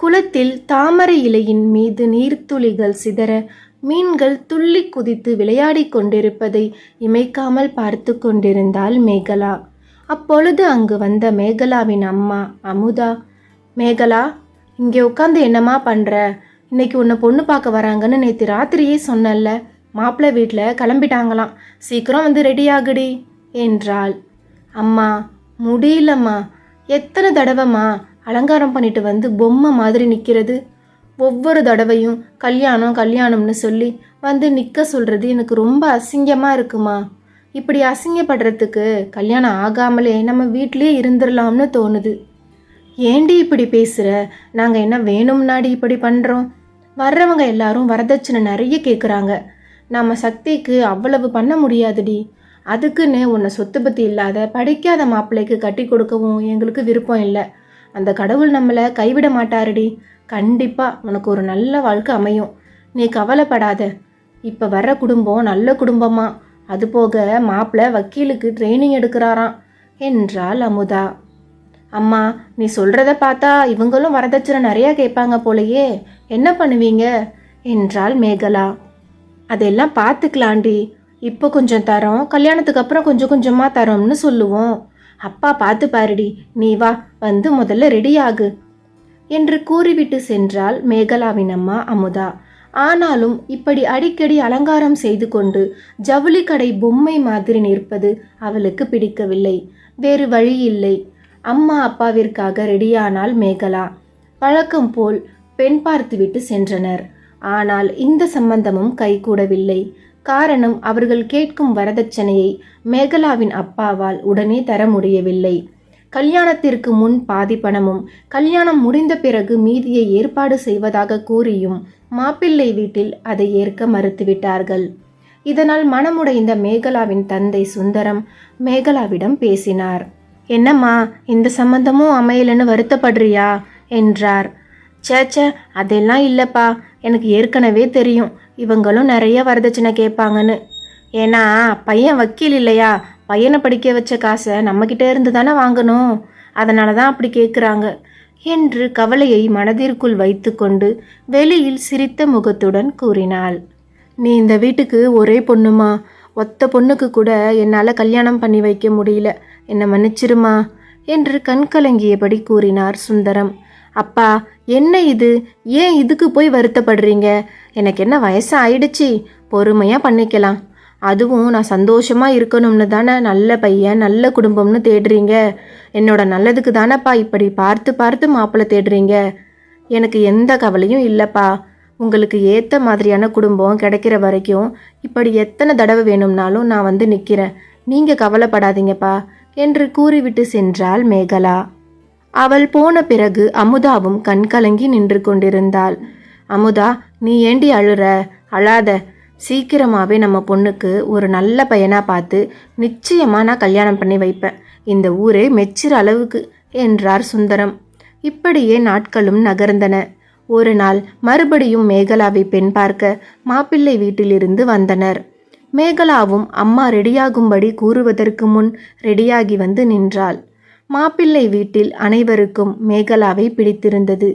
குளத்தில் தாமரை இலையின் மீது நீர்த்துளிகள் சிதற மீன்கள் துள்ளி குதித்து விளையாடிக் கொண்டிருப்பதை இமைக்காமல் பார்த்து கொண்டிருந்தாள் மேகலா. அப்பொழுது அங்கு வந்த மேகலாவின் அம்மா அமுதா மேகலா இங்கே உட்காந்து என்னம்மா பண்ணுற இன்னைக்கு உன்னை பொண்ணு பார்க்க வராங்கன்னு நேற்று ராத்திரியே சொன்னல்ல. மாப்பிள்ளை வீட்டில் கிளம்பிட்டாங்களாம். சீக்கிரம் வந்து ரெடி ஆகுடி என்றாள். அம்மா முடியலம்மா. எத்தனை தடவைம்மா? அலங்காரம் பண்ணிட்டு வந்து பொம்மை மாதிரி நிற்கிறது ஒவ்வொரு தடவையும் கல்யாணம் கல்யாணம்னு சொல்லி வந்து நிற்க சொல்கிறது எனக்கு ரொம்ப அசிங்கமாக இருக்குமா? இப்படி அசிங்கப்படுறதுக்கு கல்யாணம் ஆகாமலே நம்ம வீட்டிலேயே இருந்துடலாம்னு தோணுது. ஏண்டி இப்படி பேசுகிற நாங்கள் என்ன வேணும்னாடி இப்படி பண்ணுறோம் வர்றவங்க எல்லாரும் வரதட்சணை நிறைய கேட்குறாங்க நம்ம சக்திக்கு அவ்வளவு பண்ண முடியாதுடி. அதுக்குன்னு உன்னை சொத்து பற்றி இல்லாத படிக்காத மாப்பிள்ளைக்கு கட்டி கொடுக்கவும் எங்களுக்கு விருப்பம் இல்லை. அந்த கடவுள் நம்மளை கைவிட மாட்டாருடி. கண்டிப்பாக உனக்கு ஒரு நல்ல வாழ்க்கை அமையும். நீ கவலைப்படாத. இப்போ வர்ற குடும்பம் நல்ல குடும்பமா. அது போக மாப்பிள்ளை வக்கீலுக்கு ட்ரைனிங் எடுக்கிறாராம் என்றாள் அமுதா. அம்மா நீ சொல்கிறத பார்த்தா இவங்களும் வரதட்சணை நிறையா கேட்பாங்க போலையே. என்ன பண்ணுவீங்க? என்றாள் மேகலா. அதெல்லாம் பார்த்துக்கலாண்டி இப்போ கொஞ்சம் தரோம். கல்யாணத்துக்கு அப்புறம் கொஞ்சம் கொஞ்சமாக தரோம்னு சொல்லுவோம். அப்பா பார்த்து பாருடி நீ வா வந்து முதல்ல ரெடியாகு என்று கூறிவிட்டு சென்றாள் மேகலாவின் அம்மா அமுதா. ஆனாலும் இப்படி அடிக்கடி அலங்காரம் செய்து கொண்டு ஜவுளி கடை பொம்மை மாதிரி நிற்பது அவளுக்கு பிடிக்கவில்லை. வேறு வழி இல்லை. அம்மா அப்பாவிற்காக ரெடியானாள் மேகலா. வழக்கம் போல் பெண் பார்த்துவிட்டு சென்றனர். ஆனால் இந்த சம்பந்தமும் கைகூடவில்லை. காரணம் அவர்கள் கேட்கும் வரதட்சணையை மேகலாவின் அப்பாவால் உடனே தர முடியவில்லை. கல்யாணத்திற்கு முன் பாதி பணமும் கல்யாணம் முடிந்த பிறகு மீதியை ஏற்பாடு செய்வதாக கூறியும் மாப்பிள்ளை வீட்டில் அதை ஏற்க மறுத்துவிட்டார்கள். இதனால் மனமுடைந்த மேகலாவின் தந்தை சுந்தரம் மேகலாவிடம் பேசினார். என்னம்மா இந்த சம்பந்தமும் அமையலன்னு வருத்தப்படுறியா? என்றார். சேச்ச அதெல்லாம் இல்லைப்பா. எனக்கு ஏற்கனவே தெரியும். இவங்களும் நிறைய வரதட்சணை கேட்பாங்கன்னு. ஏன்னா பையன் வக்கீல் இல்லையா? பையனை படிக்க வச்ச காசை நம்மக்கிட்ட இருந்து தானே வாங்கணும். அதனால தான் அப்படி கேட்குறாங்க. என்று கவலையை மனதிற்குள் வைத்துக்கொண்டு வெளியில் சிரித்த முகத்துடன் கூறினாள். நீ இந்த வீட்டுக்கு ஒரே பொண்ணுமா? ஒத்த பொண்ணுக்கு கூட என்னால் கல்யாணம் பண்ணி வைக்க முடியல. என்னை மன்னிச்சிருமா? என்று கண்கலங்கியபடி கூறினார் சுந்தரம். அப்பா என்ன இது? ஏன் இதுக்கு போய் வருத்தப்படுறீங்க? எனக்கு என்ன வயசு ஆயிடுச்சு பொறுமையாக பண்ணிக்கலாம். அதுவும் நான் சந்தோஷமாக இருக்கணும்னு தானே நல்ல பையன் நல்ல குடும்பம்னு தேடுறீங்க. என்னோட நல்லதுக்கு தானேப்பா இப்படி பார்த்து பார்த்து மாப்பிள்ளை தேடுறீங்க? எனக்கு எந்த கவலையும் இல்லைப்பா. உங்களுக்கு ஏற்ற மாதிரியான குடும்பம் கிடைக்கிற வரைக்கும் இப்படி எத்தனை தடவை வேணும்னாலும் நான் வந்து நிற்கிறேன் நீங்கள் கவலைப்படாதீங்கப்பா என்று கூறிவிட்டு சென்றாள் மேகலா. அவள் போன பிறகு அமுதாவும் கண்கலங்கி நின்று கொண்டிருந்தாள் அமுதா நீ ஏண்டி அழுற? அழாத. சீக்கிரமாகவே நம்ம பொண்ணுக்கு ஒரு நல்ல பையனாக பார்த்து நிச்சயமாக நான் கல்யாணம் பண்ணி வைப்பேன். இந்த ஊரே மெச்சிற அளவுக்கு என்றார் சுந்தரம். இப்படியே நாட்களும் நகர்ந்தன. ஒரு நாள் மறுபடியும் மேகலாவை பெண் பார்க்க மாப்பிள்ளை வீட்டிலிருந்து வந்தனர். மேகலாவும் அம்மா ரெடியாகும்படி கூறுவதற்கு முன் ரெடியாகி வந்து நின்றாள். மாப்பிள்ளை வீட்டில் அனைவருக்கும் மேகலாவை பிடித்திருந்தது.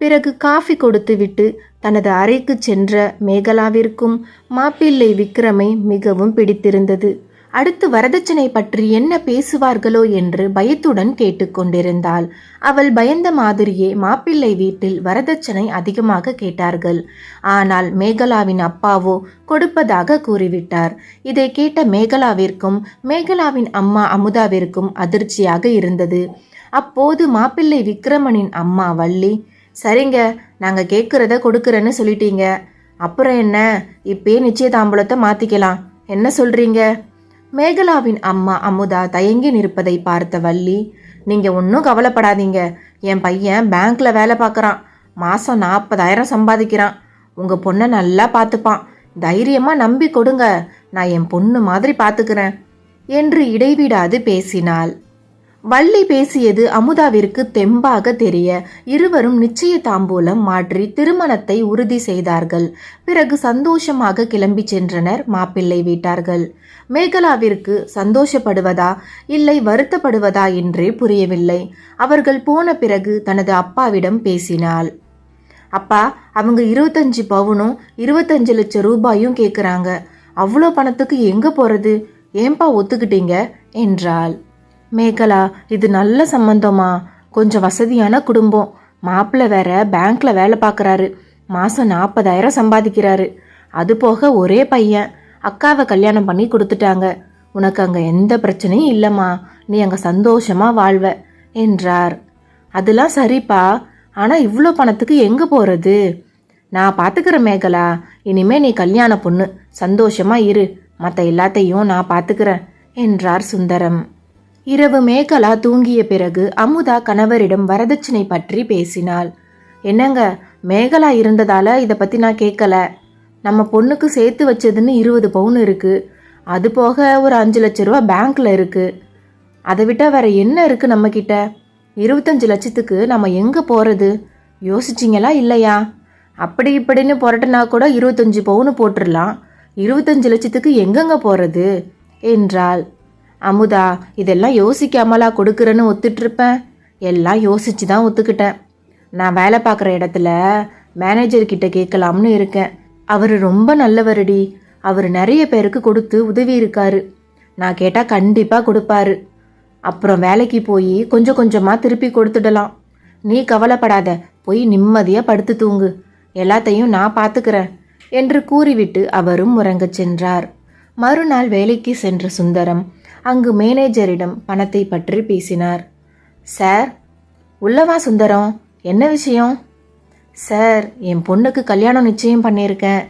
பிறகு காஃபி கொடுத்துவிட்டு தனது அறைக்கு சென்ற மேகலாவிற்கும் மாப்பிள்ளை விக்ரமை மிகவும் பிடித்திருந்தது. அடுத்து வரதட்சணை பற்றி என்ன பேசுவார்களோ என்று பயத்துடன் கேட்டுக்கொண்டிருந்தாள் அவள் பயந்த மாதிரியே மாப்பிள்ளை வீட்டில் வரதட்சணை அதிகமாக கேட்டார்கள். ஆனால் மேகலாவின் அப்பாவோ கொடுப்பதாக கூறிவிட்டார். இதை கேட்ட மேகலாவிற்கும் மேகலாவின் அம்மா அமுதாவிற்கும் அதிர்ச்சியாக இருந்தது. அப்போது மாப்பிள்ளை விக்ரமனின் அம்மா வள்ளி சரிங்க நாங்கள் கேட்குறத கொடுக்குறேன்னு சொல்லிட்டீங்க. அப்புறம் என்ன? இப்பயே நிச்சயதாம்பூலத்தை மாற்றிக்கலாம் என்ன சொல்கிறீங்க மேகலாவின் அம்மா அமுதா தயங்கி நிற்பதை பார்த்த வள்ளி நீங்கள் ஒன்றும் கவலைப்படாதீங்க. என் பையன் பேங்க்ல வேலை பார்க்குறான். மாதம் நாற்பதாயிரம் சம்பாதிக்கிறான். உங்கள் பொண்ணை நல்லா பார்த்துப்பான். தைரியமாக நம்பி கொடுங்க. நான் என் பொண்ணு மாதிரி பார்த்துக்கிறேன். என்று இடைவிடாது பேசினாள். வள்ளி பேசியது அமுதாவிற்கு தெம்பாக தெரிய இருவரும் நிச்சய தாம்பூலம் மாற்றி திருமணத்தை உறுதி செய்தார்கள். பிறகு சந்தோஷமாக கிளம்பி சென்றனர் மாப்பிள்ளை வீட்டார்கள். மேகலாவிற்கு சந்தோஷப்படுவதா இல்லை வருத்தப்படுவதா என்றே புரியவில்லை. அவர்கள் போன பிறகு தனது அப்பாவிடம் பேசினாள். அப்பா அவங்க இருபத்தஞ்சு பவுனும் இருபத்தஞ்சு லட்சம் ரூபாயும் கேட்குறாங்க அவ்வளோ பணத்துக்கு எங்கே போகிறது ஏன்பா ஒத்துக்கிட்டீங்க? என்றாள். மேகலா இது நல்ல சம்பந்தமா? கொஞ்சம் வசதியான குடும்பம். மாப்பிள்ளை வேற பேங்க்ல வேலை பார்க்குறாரு மாதம் நாற்பதாயிரம் சம்பாதிக்கிறாரு. அது போக ஒரே பையன். அக்காவை கல்யாணம் பண்ணி கொடுத்துட்டாங்க. உனக்கு அங்கே எந்த பிரச்சனையும் இல்லைம்மா. நீ அங்கே சந்தோஷமா வாழ்வ என்றார். அதெல்லாம் சரிப்பா. ஆனால் இவ்வளோ பணத்துக்கு எங்கே போகிறது நான் பார்த்துக்கிற மேகலா. இனிமே நீ கல்யாண பொண்ணு. சந்தோஷமாக இரு. மற்ற எல்லாத்தையும் நான் பார்த்துக்கிறேன் என்றார் சுந்தரம். இரவு மேகலா தூங்கிய பிறகு அமுதா கணவரிடம் வரதட்சணை பற்றி பேசினாள். என்னங்க மேகலா இருந்ததால இதை பற்றி நான் கேட்கல நம்ம பொண்ணுக்கு சேர்த்து வச்சதுன்னு இருபது பவுன் இருக்குது அது போக ஒரு அஞ்சு லட்ச ரூபா பேங்க்கில் இருக்குது அதை விட்டால் வேறு என்ன இருக்குது நம்மக்கிட்ட இருபத்தஞ்சு லட்சத்துக்கு நம்ம எங்கே போகிறது யோசிச்சிங்களா இல்லையா? அப்படி இப்படின்னு புரட்டினா கூட இருபத்தஞ்சி பவுனு போட்டுடலாம் இருபத்தஞ்சு லட்சத்துக்கு எங்கெங்க போகிறது என்றாள். அமுதா இதெல்லாம் யோசிக்காமலா கொடுக்குறேன்னு ஒத்துட்ருப்பேன் எல்லாம் யோசிச்சு தான் ஒத்துக்கிட்டேன். நான் வேலை பார்க்குற இடத்துல மேனேஜர்கிட்ட கேட்கலாம்னு இருக்கேன். அவர் ரொம்ப நல்லவருடி. அவர் நிறைய பேருக்கு கொடுத்து உதவி இருக்காரு. நான் கேட்டால் கண்டிப்பாக கொடுப்பாரு. அப்புறம் வேலைக்கு போய் கொஞ்சம் கொஞ்சமாக திருப்பி கொடுத்துடலாம். நீ கவலைப்படாத. போய் நிம்மதியாக படுத்து தூங்கு. எல்லாத்தையும் நான் பார்த்துக்கிறேன் என்று கூறிவிட்டு அவரும் உறங்கச் சென்றார். மறுநாள் வேலைக்கு சென்ற சுந்தரம் அங்கு மேனேஜரிடம் பணத்தை பற்றி பேசினார். சார் உள்ளவா சுந்தரம்? என்ன விஷயம்? சார் என் பொண்ணுக்கு கல்யாணம் நிச்சயம் பண்ணியிருக்கேன்.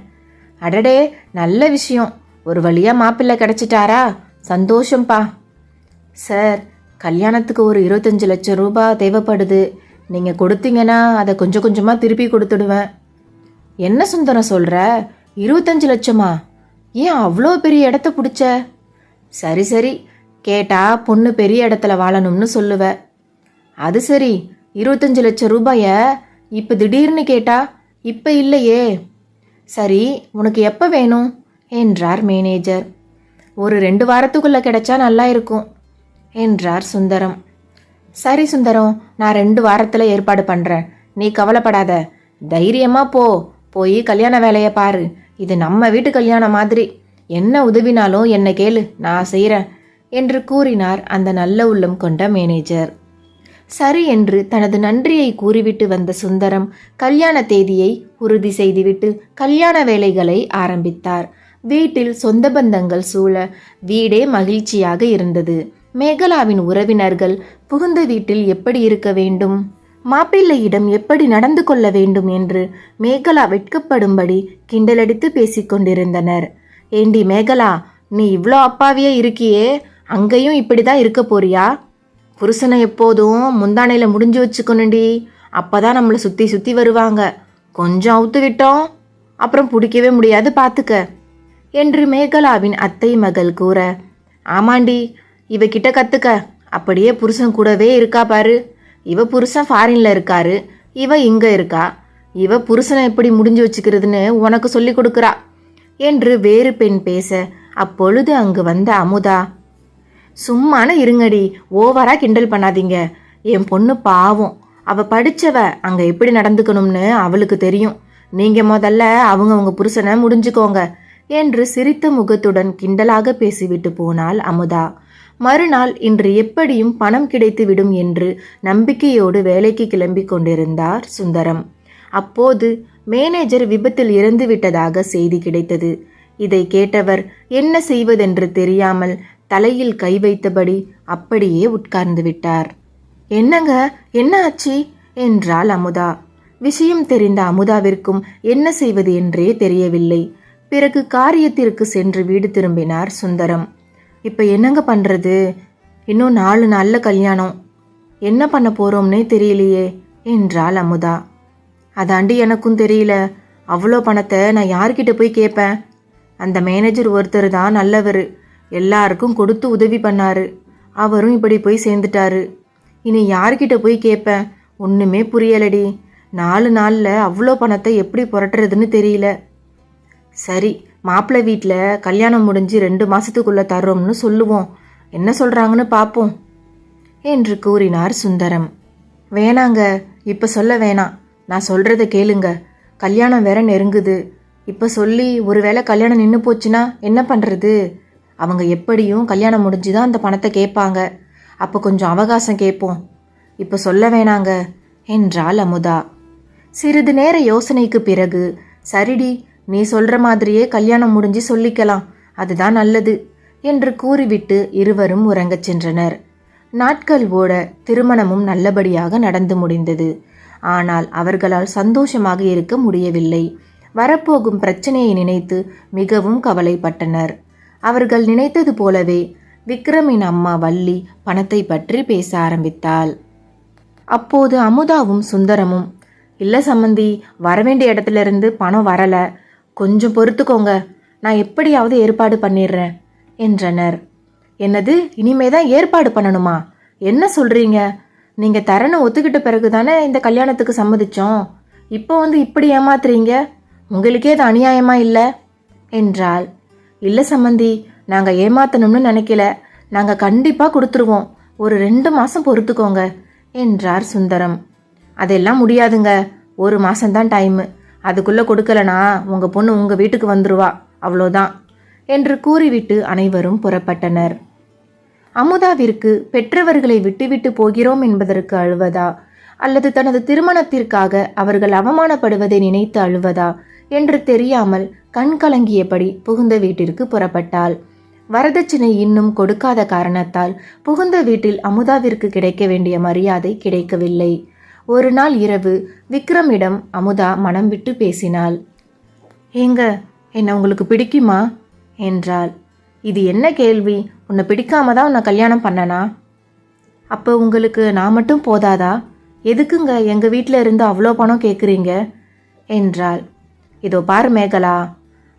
அடடே நல்ல விஷயம். ஒரு வழியாக மாப்பிள்ளை கிடச்சிட்டாரா? சந்தோஷம்ப்பா சார் கல்யாணத்துக்கு ஒரு இருபத்தஞ்சு லட்சம் ரூபாய் தேவைப்படுது. நீங்கள் கொடுத்தீங்கன்னா அதை கொஞ்சம் கொஞ்சமாக திருப்பி கொடுத்துடுவேன். என்ன சுந்தரம் சொல்கிற இருபத்தஞ்சு லட்சமா? ஏன் அவ்வளோ பெரிய இடத்த பிடிச்ச? சரி சரி. கேட்டா பொண்ணு பெரிய இடத்துல வாழணும்னு சொல்லுவ. அது சரி. இருபத்தஞ்சு லட்சம் ரூபாயை இப்போ திடீர்னு கேட்டா இப்போ இல்லையே. சரி உனக்கு எப்போ வேணும்? என்றார் மேனேஜர். ஒரு ரெண்டு வாரத்துக்குள்ளே கிடைச்சா நல்லா இருக்கும் என்றார் சுந்தரம். சரி சுந்தரம் நான் ரெண்டு வாரத்தில் ஏற்பாடு பண்ணுறேன் நீ கவலைப்படாத. தைரியமாக போ. போய் கல்யாண வேலையை பாரு. இது நம்ம வீட்டு கல்யாணம் மாதிரி. என்ன உதவினாலும் என்னை கேளு நான் செய்கிறேன் என்று கூறினார் அந்த நல்ல உள்ளம் கொண்ட மேனேஜர். சரி என்று தனது நன்றியை கூறிவிட்டு வந்த சுந்தரம் கல்யாண தேதியை உறுதி செய்துவிட்டு கல்யாண வேலைகளை ஆரம்பித்தார். வீட்டில் சொந்த பந்தங்கள் சூழ வீடே மகிழ்ச்சியாக இருந்தது. மேகலாவின் உறவினர்கள் புகுந்த வீட்டில் எப்படி இருக்க வேண்டும்? மாப்பிள்ளையிடம் எப்படி நடந்து கொள்ள வேண்டும்? என்று மேகலா வெட்கப்படும்படி கிண்டலடித்து பேசிக்கொண்டிருந்தனர் ஏண்டி மேகலா நீ இவ்வளோ அப்பாவியே இருக்கியே? அங்கேயும் இப்படி தான் இருக்க போறியா? புருஷனை எப்போதும் முந்தானையில் முடிஞ்சு வச்சுக்கணுண்டி அப்பதான் நம்மளை சுற்றி சுற்றி வருவாங்க. கொஞ்சம் அவுத்து விட்டோம் அப்புறம் பிடிக்கவே முடியாது பார்த்துக்க என்று மேகலாவின் அத்தை மகள் கூற ஆமாண்டி இவகிட்ட கற்றுக்க அப்படியே புருஷன் கூடவே இருக்கா பாரு. இவ புருஷன் ஃபாரின்ல இருக்காரு. இவ இங்க இருக்கா. இவ புருஷனை எப்படி முடிஞ்சு வச்சுக்கிறதுன்னு உனக்கு சொல்லி கொடுக்குறா. என்று வேறு பெண் பேச அப்பொழுது அங்கு வந்த அமுதா சும்மான இருங்கடி. ஓவரா கிண்டல் பண்ணாதீங்க. என் பொண்ணு பாவம். அவ படிச்சவ அங்க எப்படி நடந்துக்கணும்னு அவளுக்கு தெரியும். நீங்க முதல்ல அவங்க உங்க புருஷனை முடிஞ்சுக்கோங்க என்று சிரித்த முகத்துடன் கிண்டலாக பேசிவிட்டு போனாள் அமுதா. மறுநாள் இன்று எப்படியும் பணம் கிடைத்து விடும் என்று நம்பிக்கையோடு வேலைக்கு கிளம்பி கொண்டிருந்தார் சுந்தரம். அப்போது மேனேஜர் விபத்தில் இறந்து விட்டதாக செய்தி கிடைத்தது. இதை கேட்டவர் என்ன செய்வதென்று தெரியாமல் தலையில் கை வைத்தபடி அப்படியே உட்கார்ந்து விட்டார். என்னங்க என்ன ஆச்சு? என்றாள் அமுதா. விஷயம் தெரிந்த அமுதாவிற்கும் என்ன செய்வது என்றே தெரியவில்லை. பிறகு காரியத்திற்கு சென்று வீடு திரும்பினார் சுந்தரம். இப்போ என்னங்க பண்றது? இன்னும் நாலு நாள்ல கல்யாணம். என்ன பண்ண போறோம்னே தெரியலையே என்றாள் அமுதா. அதாண்டி எனக்கும் தெரியல. அவ்வளோ பணத்தை நான் யார்கிட்ட போய் கேட்பேன் அந்த மேனேஜர் ஒருத்தர் தான் நல்லவர். எல்லாருக்கும் கொடுத்து உதவி பண்ணாரு. அவரும் இப்படி போய் சேர்ந்துட்டாரு. இனி யார்கிட்ட போய் கேட்பேன் ஒன்றுமே புரியலடி. நாலு நாளில் அவ்வளோ பணத்தை எப்படி புரட்டுறதுன்னு தெரியல. சரி மாப்பிள்ளை வீட்டில் கல்யாணம் முடிஞ்சு ரெண்டு மாதத்துக்குள்ளே தர்றோம்னு சொல்லுவோம். என்ன சொல்கிறாங்கன்னு பார்ப்போம் என்று கூறினார் சுந்தரம். வேணாங்க இப்போ சொல்ல வேணாம். நான் சொல்கிறத கேளுங்க. கல்யாணம் வேற நெருங்குது. இப்போ சொல்லி ஒருவேளை கல்யாணம் நின்று போச்சுன்னா என்ன பண்ணுறது அவங்க எப்படியும் கல்யாணம் முடிஞ்சு தான் அந்த பணத்தை கேட்பாங்க. அப்போ கொஞ்சம் அவகாசம் கேட்போம். இப்போ சொல்ல வேணாங்க என்றாள் அமுதா. சிறிது நேர யோசனைக்கு பிறகு சரிடி நீ சொல்ற மாதிரியே கல்யாணம் முடிஞ்சு சொல்லிக்கலாம் அதுதான் நல்லது என்று கூறிவிட்டு இருவரும் உறங்கச் சென்றனர். நாட்கள் ஓட திருமணமும் நல்லபடியாக நடந்து முடிந்தது. ஆனால் அவர்களால் சந்தோஷமாக இருக்க முடியவில்லை. வரப்போகும் பிரச்சனையை நினைத்து மிகவும் கவலைப்பட்டனர். அவர்கள் நினைத்தது போலவே விக்ரமின் அம்மா வள்ளி பணத்தை பற்றி பேச ஆரம்பித்தாள். அப்போது அமுதாவும் சுந்தரமும் இல்லை சம்மந்தி வரவேண்டிய இடத்துல இருந்து பணம் வரல. கொஞ்சம் பொறுத்துக்கோங்க. நான் எப்படியாவது ஏற்பாடு பண்ணிடுறேன் என்றனர். என்னது? இனிமே தான் ஏற்பாடு பண்ணணுமா? என்ன சொல்கிறீங்க நீங்கள் தரனை ஒத்துக்கிட்ட பிறகு தானே இந்த கல்யாணத்துக்கு சம்மதிச்சோம். இப்போ வந்து இப்படி ஏமாத்துறீங்க? உங்களுக்கே அது அநியாயமா இல்லை? என்றாள். இல்லை சம்மந்தி நாங்கள் ஏமாத்தணும்னு நினைக்கல. நாங்கள் கண்டிப்பாக கொடுத்துருவோம். ஒரு ரெண்டு மாதம் பொறுத்துக்கோங்க என்றார் சுந்தரம். அதெல்லாம் முடியாதுங்க. ஒரு மாதம்தான் டைமு அதுக்குள்ளே கொடுக்கலனா உங்கள் பொண்ணு உங்கள் வீட்டுக்கு வந்துருவா. அவ்வளோதான் என்று கூறிவிட்டு அனைவரும் புறப்பட்டனர். அமுதாவிற்கு பெற்றவர்களை விட்டுவிட்டு போகிறோம் என்பதற்கு அழுவதா அல்லது தனது திருமணத்திற்காக அவர்கள் அவமானப்படுவதை நினைத்து அழுவதா என்று தெரியாமல் கண் கலங்கியபடி புகுந்த வீட்டிற்கு புறப்பட்டாள். வரதட்சணை இன்னும் கொடுக்காத காரணத்தால் புகுந்த வீட்டில் அமுதாவிற்கு கிடைக்க வேண்டிய மரியாதை கிடைக்கவில்லை. ஒரு நாள் இரவு விக்ரமிடம் அமுதா மனம் விட்டு பேசினாள். ஏங்க என்ன உங்களுக்கு பிடிக்குமா? என்றாள். இது என்ன கேள்வி? உன்னை பிடிக்காம தான் உன்னை கல்யாணம் பண்ணனா? அப்போ உங்களுக்கு நான் மட்டும் போதாதா? எதுக்குங்க எங்கள் வீட்டில் இருந்து அவ்வளோ பணம் கேட்குறீங்க என்றாள். இதோ பார் மேகலா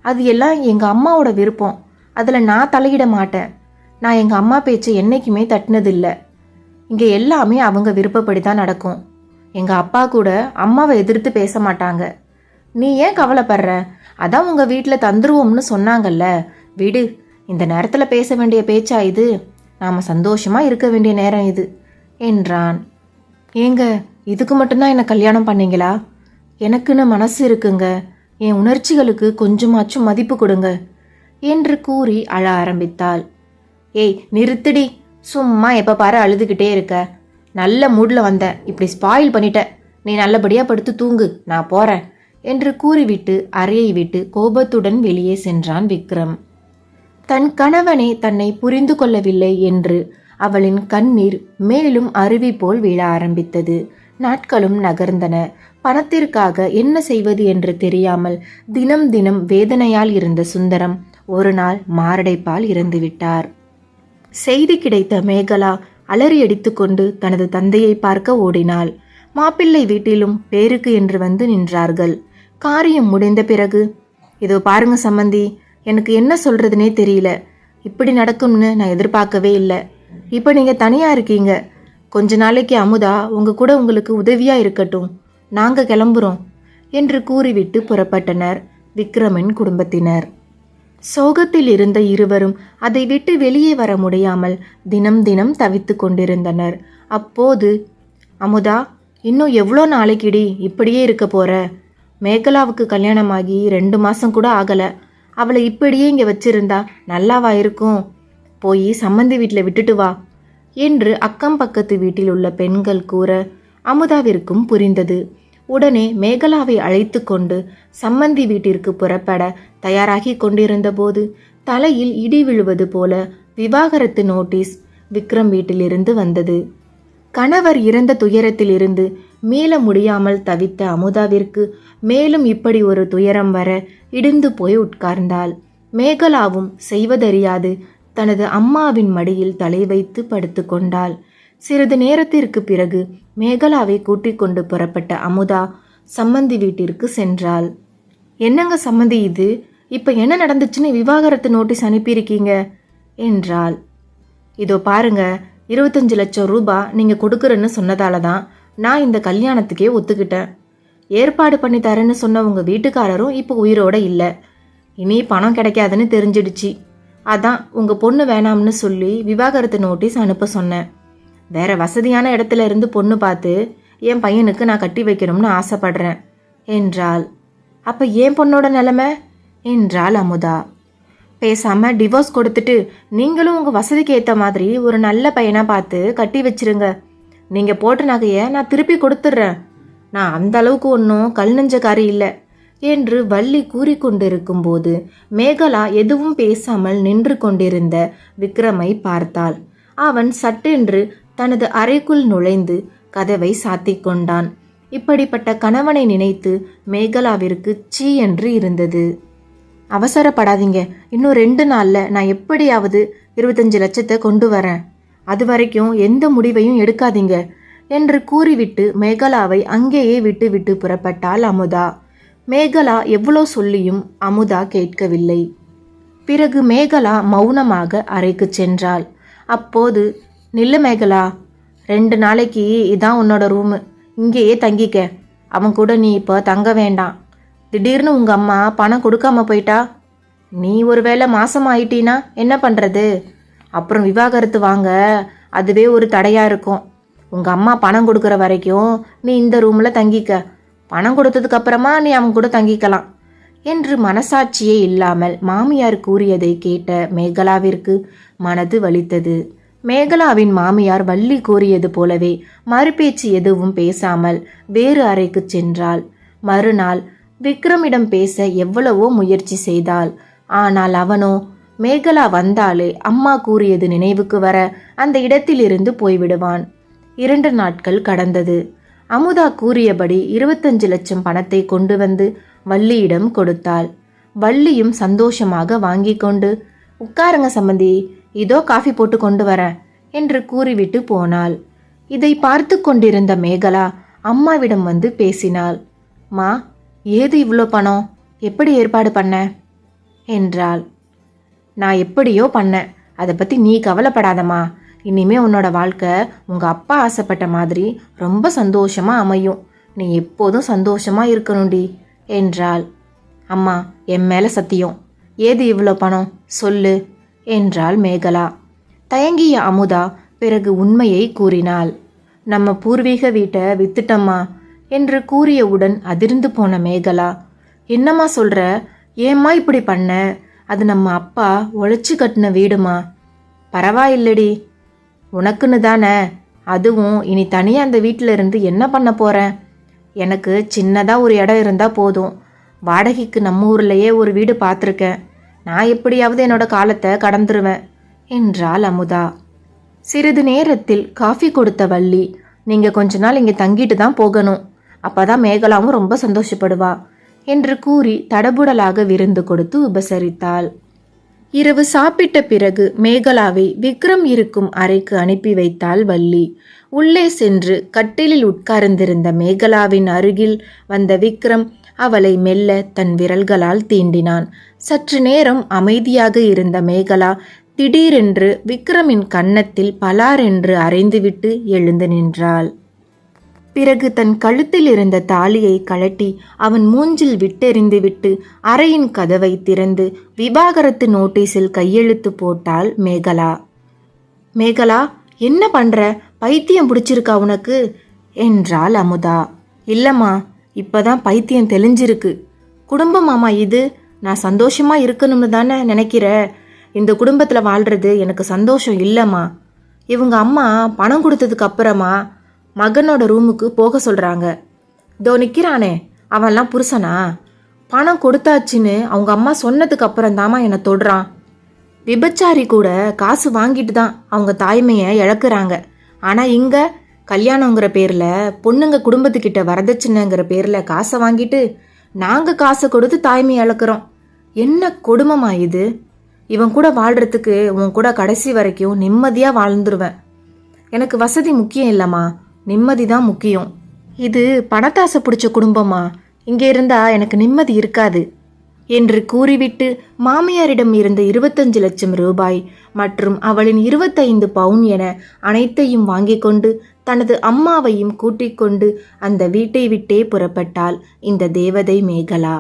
அது எல்லாம் எங்கள் அம்மாவோட விருப்பம். அதில் நான் தலையிட மாட்டேன். நான் எங்கள் அம்மா பேச்சை என்றைக்குமே தட்டினதில்லை. இங்கே எல்லாமே அவங்க விருப்பப்படி தான் நடக்கும். எங்கள் அப்பா கூட அம்மாவை எதிர்த்து பேச மாட்டாங்க. நீ ஏன் கவலைப்படுற? அதான் உங்கள் வீட்டில் தந்துருவோம்னு சொன்னாங்கல்ல. விடு இந்த நேரத்தில் பேச வேண்டிய பேச்சா இது? நாம் சந்தோஷமாக இருக்க வேண்டிய நேரம் இது என்றான். ஏங்க இதுக்கு மட்டும்தான் என்னை கல்யாணம் பண்ணீங்களா? எனக்குன்னு மனசு இருக்குங்க. என் உணர்ச்சிகளுக்கு கொஞ்சமாச்சும் மதிப்பு கொடுங்க என்று கூறி அழ ஆரம்பித்தாள். ஏய் நிறுத்துடி. சும்மா எப்போ பாரு அழுதுகிட்டே இருக்க. நல்ல மூடில் வந்தேன் இப்படி ஸ்பாயில் பண்ணிட்ட. நீ நல்லபடியாக படுத்து தூங்கு. நான் போகிறேன் என்று கூறிவிட்டு அறையை விட்டு கோபத்துடன் வெளியே சென்றான் விக்ரம். தன் கணவனே தன்னை புரிந்து கொள்ளவில்லை என்று அவளின் கண்ணீர் மேலும் அருவி போல் விழ ஆரம்பித்தது. நாட்களும் நகர்ந்தன. பணத்திற்காக என்ன செய்வது என்று தெரியாமல் தினம் தினம் வேதனையால் இருந்த சுந்தரம் ஒரு நாள் மாரடைப்பால் இறந்துவிட்டார் செய்தி கிடைத்த மேகலா அலறி அடித்துக்கொண்டு தனது தந்தையை பார்க்க ஓடினாள். மாப்பிள்ளை வீட்டிலும் பேருக்கு என்று வந்து நின்றார்கள். காரியம் முடிந்த பிறகு இதோ பாருங்க சம்மந்தி எனக்கு என்ன சொல்றதுனே தெரியல. இப்படி நடக்கும்னு நான் எதிர்பார்க்கவே இல்லை. இப்போ நீங்கள் தனியாக இருக்கீங்க. கொஞ்ச நாளைக்கு அமுதா உங்க கூட உங்களுக்கு உதவியா இருக்கட்டும். நாங்கள் கிளம்புறோம் என்று கூறிவிட்டு புறப்பட்டனர் விக்ரமின் குடும்பத்தினர். சோகத்தில் இருந்த இருவரும் அதை விட்டு வெளியே வர முடியாமல் தினம் தினம் தவித்து கொண்டிருந்தனர். அப்போது அமுதா இன்னும் எவ்வளோ நாளைக்குடி இப்படியே இருக்க போற? மேகலாவுக்கு கல்யாணமாகி ரெண்டு மாசம் கூட ஆகலை. அவளை இப்படியே இங்கே வச்சிருந்தா நல்லாவா இருக்கும்? போய் சம்மந்தி வீட்டில் விட்டுட்டு வா என்று அக்கம் பக்கத்து வீட்டில் உள்ள பெண்கள் கூற அமுதாவிற்கும் புரிந்தது. உடனே மேகலாவை அழைத்து கொண்டு சம்மந்தி வீட்டிற்கு புறப்பட தயாராகி கொண்டிருந்தபோது தலையில் இடி விழுவது போல விவாகரத்து நோட்டீஸ் விக்ரம் வீட்டிலிருந்து வந்தது. கணவர் இறந்த துயரத்திலிருந்து மீள முடியாமல் தவித்த அமுதாவிற்கு மேலும் இப்படி ஒரு துயரம் வர இடிந்து போய் உட்கார்ந்தாள். மேகலாவும் செய்வதறியாது தனது அம்மாவின் மடியில் தலை வைத்து படுத்துக்கொண்டாள் சிறிது நேரத்திற்கு பிறகு மேகலாவை கூட்டிக் கொண்டு புறப்பட்ட அமுதா சம்மந்தி வீட்டிற்கு சென்றாள். என்னங்க சம்மந்தி இது? இப்போ என்ன நடந்துச்சுன்னு விவாகரத்து நோட்டீஸ் அனுப்பியிருக்கீங்க? என்றாள். இதோ பாருங்க இருபத்தஞ்சு லட்சம் ரூபாய் நீங்கள் கொடுக்குறேன்னு சொன்னதால தான் நான் இந்த கல்யாணத்துக்கே ஒத்துக்கிட்டேன். ஏற்பாடு பண்ணி தரேன்னு சொன்ன உங்கள் வீட்டுக்காரரும் இப்போ உயிரோட இல்லை. இனி பணம் கிடைக்காதுன்னு தெரிஞ்சிடுச்சு. அதான் உங்கள் பொண்ணு வேணாம்னு சொல்லி விவாகரத்து நோட்டீஸ் அனுப்ப சொன்னேன். வேற வசதியான இடத்துல இருந்து பொண்ணு பார்த்து என் பையனுக்கு நான் கட்டி வைக்கணும்னு ஆசைப்படுறேன். என்றாள். அப்ப ஏன் பொண்ணோட நிலைமை? என்றாள் அமுதா. பேசாம டிவோர்ஸ் கொடுத்துட்டு நீங்களும் உங்க வசதிக்கு ஏற்ற மாதிரி ஒரு நல்ல பையனா பார்த்து கட்டி வச்சிருங்க. நீங்க போட்ட நகையை நான் திருப்பி கொடுத்துட்றேன். நான் அந்த அளவுக்கு ஒன்றும் கல் நெஞ்சக்காரி இல்லை. என்று வள்ளி கூறிக்கொண்டிருக்கும் போது மேகலா எதுவும் பேசாமல் நின்று கொண்டிருந்த விக்ரமை பார்த்தாள். அவன் சட்டென்று தனது அறைக்குள் நுழைந்து கதவை சாத்திக் கொண்டான் இப்படிப்பட்ட கணவனை நினைத்து மேகலாவிற்கு சீ என்று இருந்தது. அவசரப்படாதீங்க. இன்னும் ரெண்டு நாளில் நான் எப்படியாவது இருபத்தஞ்சு லட்சத்தை கொண்டு வரேன். அது வரைக்கும் எந்த முடிவையும் எடுக்காதீங்க என்று கூறிவிட்டு மேகலாவை அங்கேயே விட்டு விட்டு புறப்பட்டாள் அமுதா. மேகலா எவ்வளோ சொல்லியும் அமுதா கேட்கவில்லை. பிறகு மேகலா மௌனமாக அறைக்கு சென்றாள். அப்போது நில்லு மேகலா ரெண்டு நாளைக்கு இதான் உன்னோட ரூமு இங்கேயே தங்கிக்க. அவன் கூட நீ இப்போ தங்க வேண்டாம். திடீர்னு உங்கள் அம்மா பணம் கொடுக்காம போயிட்டா? நீ ஒருவேளை மாசம் ஆயிட்டினா என்ன பண்ணுறது அப்புறம் விவாகரத்து வாங்க. அதுவே ஒரு தடையாக இருக்கும். உங்கள் அம்மா பணம் கொடுக்குற வரைக்கும் நீ இந்த ரூமில் தங்கிக்க. பணம் கொடுத்ததுக்கு அப்புறமா நீ அவன் கூட தங்கிக்கலாம். என்று மனசாட்சியே இல்லாமல் மாமியார் கூறியதை கேட்ட மேகலாவிற்கு மனது வலித்தது. மேகலாவின் மாமியார் வள்ளி கூறியது போலவே மறுபேச்சு எதுவும் பேசாமல் வேறு அறைக்கு சென்றாள். மறுநாள் விக்ரமிடம் பேச எவ்வளவோ முயற்சி செய்தாள். ஆனால் அவனோ மேகலா வந்தாலே அம்மா கூறியது நினைவுக்கு வர அந்த இடத்திலிருந்து போய்விடுவான். இரண்டு நாட்கள் கடந்தது. அமுதா கூறியபடி இருபத்தஞ்சு லட்சம் பணத்தை கொண்டு வந்து வள்ளியிடம் கொடுத்தாள். வள்ளியும் சந்தோஷமாக வாங்கி கொண்டு உட்காருங்க சம்பந்தி இதோ காஃபி போட்டு கொண்டு வரேன் என்று கூறிவிட்டு போனாள். இதை பார்த்து கொண்டிருந்த மேகலா அம்மாவிடம் வந்து பேசினாள். மா ஏது இவ்வளோ பணம்? எப்படி ஏற்பாடு பண்ண? என்றாள். நான் எப்படியோ பண்ணேன் அதை பற்றி நீ கவலைப்படாதம்மா. இனிமே உன்னோட வாழ்க்கை உங்கள் அப்பா ஆசைப்பட்ட மாதிரி ரொம்ப சந்தோஷமாக அமையும். நீ எப்போதும் சந்தோஷமாக இருக்கணும்டி என்றாள். அம்மா என் மேலே சத்தியம். ஏது இவ்வளோ பணம்? சொல்லு. என்றாள் மேகலா. தயங்கிய அமுதா பிறகு உண்மையை கூறினாள். நம்ம பூர்வீக வீட்டை வித்துட்டம்மா என்று கூறியவுடன் அதிர்ந்து போன மேகலா. என்னம்மா சொல்ற? ஏம்மா இப்படி பண்ண? அது நம்ம அப்பா உழைச்சி கட்டின வீடுமா? பரவாயில்லடி. உனக்குன்னு தானே அதுவும் இனி தனியாக அந்த வீட்டில் இருந்து என்ன பண்ண போகிறேன் எனக்கு சின்னதாக ஒரு இடம் இருந்தால் போதும். வாடகைக்கு நம்ம ஊர்லேயே ஒரு வீடு பார்த்துருக்கேன். நான் எப்படியாவது என்னோட காலத்தை கடந்துருவேன் என்றாள் அமுதா. சிறிது நேரத்தில் காஃபி கொடுத்த வள்ளி நீங்கள் கொஞ்ச நாள் இங்கே தங்கிட்டு தான் போகணும். அப்பதான் மேகலாவும் ரொம்ப சந்தோஷப்படுவா என்று கூறி தடபுடலாக விருந்து கொடுத்து உபசரித்தாள். இரவு சாப்பிட்ட பிறகு மேகலாவை விக்ரம் இருக்கும் அறைக்கு அனுப்பி வைத்தாள் வள்ளி. உள்ளே சென்று கட்டிலில் உட்கார்ந்திருந்த மேகலாவின் அருகில் வந்த விக்ரம் அவளை மெல்ல தன் விரல்களால் தீண்டினான். சற்று நேரம் அமைதியாக இருந்த மேகலா திடீரென்று விக்ரமின் கன்னத்தில் பலாரென்று அரைந்துவிட்டு எழுந்து நின்றாள். பிறகு தன் கழுத்தில் இருந்த தாலியை கழட்டி அவன் மூஞ்சில் விட்டெறிந்துவிட்டு அறையின் கதவை திறந்து விவாகரத்து நோட்டீஸில் கையெழுத்து போட்டாள் மேகலா. மேகலா என்ன பண்ற? பைத்தியம் பிடிச்சிருக்கா உனக்கு? என்றாள் அமுதா. இல்லம்மா இப்பதான் பைத்தியம் தெளிஞ்சிருக்கு. குடும்பமாமா இது நான் சந்தோஷமா இருக்கணும்னு தானே நினைக்கிற. இந்த குடும்பத்தில் வாழ்றது எனக்கு சந்தோஷம் இல்லைம்மா. இவங்க அம்மா பணம் கொடுத்ததுக்கு அப்புறமா மகனோட ரூமுக்கு போக சொல்கிறாங்க இதோ நிற்கிறானே அவன்லாம் புருஷனா? பணம் கொடுத்தாச்சுன்னு அவங்க அம்மா சொன்னதுக்கு அப்புறம் தாமா என்னை தொடுறான். விபச்சாரி கூட காசு வாங்கிட்டு தான் அவங்க தாய்மையை இழக்குறாங்க. ஆனால் இங்கே கல்யாணங்கிற பேரில் பொண்ணுங்க குடும்பத்துக்கிட்ட வரதட்சணைங்கிற பேரில் காசை வாங்கிட்டு நாங்கள் காசை கொடுத்து தாய்மை இழக்கிறோம். என்ன கொடுமமா இது? இவன் கூட வாழ்கிறதுக்கு உன் கூட கடைசி வரைக்கும் நிம்மதியாக வாழ்ந்துருவேன். எனக்கு வசதி முக்கியம் இல்லைம்மா. நிம்மதி தான் முக்கியம். இது பணத்தாசை பிடிச்ச குடும்பமா இங்கே இருந்தால் எனக்கு நிம்மதி இருக்காது. என்று கூறிவிட்டு மாமியாரிடம் இருந்த இருபத்தஞ்சு லட்சம் ரூபாய் மற்றும் அவளின் இருபத்தைந்து பவுன் என அனைத்தையும் வாங்கிக் கொண்டு தனது அம்மாவையும் கூட்டிக் கொண்டு அந்த வீட்டை விட்டே புறப்பட்டாள் இந்த தேவதை மேகலா.